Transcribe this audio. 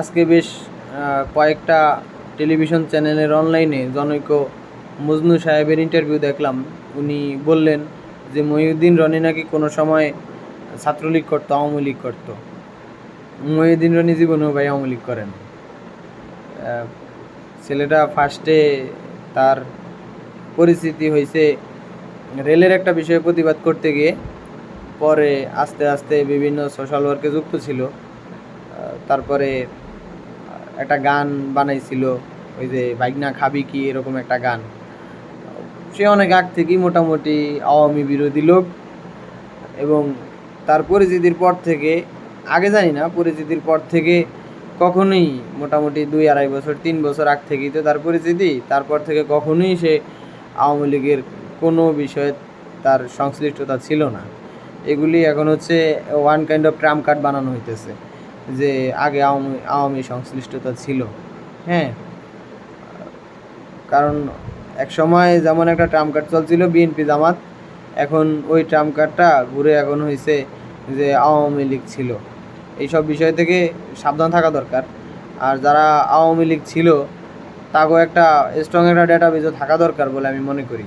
আজকে বেশ কয়েকটা টেলিভিশন চ্যানেলের অনলাইনে জনৈক মজনু সাহেবের ইন্টারভিউ দেখলাম। উনি বললেন যে, মহিউদ্দিন রনি নাকি কোনো সময় ছাত্রলীগ করতো, আওয়ামী লীগ করতো? মহিউদ্দিন রনি জীবনেও ভাই আওয়ামী লীগ করেন। ছেলেটা ফার্স্টে তার পরিস্থিতি হয়েছে রেলের একটা বিষয়ে প্রতিবাদ করতে গিয়ে। পরে আস্তে আস্তে বিভিন্ন সোশ্যাল ওয়ার্কে যুক্ত ছিল। তারপরে একটা গান বানাইছিল, ওই যে বাইক না খাবি কি এরকম একটা গান। সে অনেক আগ থেকেই মোটামুটি আওয়ামী বিরোধী লোক এবং তার পরিচিতির পর থেকে, আগে জানি না, পরিচিতির পর থেকে কখনোই মোটামুটি দুই আড়াই বছর, তিন বছর আগ থেকেই তো তার পরিচিতি, তারপর থেকে কখনোই সে আওয়ামী লীগের কোনো বিষয়ে তার সংশ্লিষ্টতা ছিল না। এগুলি এখন হচ্ছে one kind of trump card বানানো হইতেছে। যে আগে আওয়ামী আওয়ামী সংশ্লিষ্টতা ছিল হ্যাঁ? কারণ এক সময় যেমন একটা ট্রাম কার্ড চলছিল, বিএনপি জামাত, এখন ওই ট্রাম কার্ডটা ঘুরে এখন হয়েছে যে আওয়ামী লীগ ছিল। এইসব বিষয় থেকে সাবধান থাকা দরকার। আর যারা আওয়ামী লীগ ছিল তাকেও একটা স্ট্রং একটা ডেটাবেজও থাকা দরকার বলে আমি মনে করি।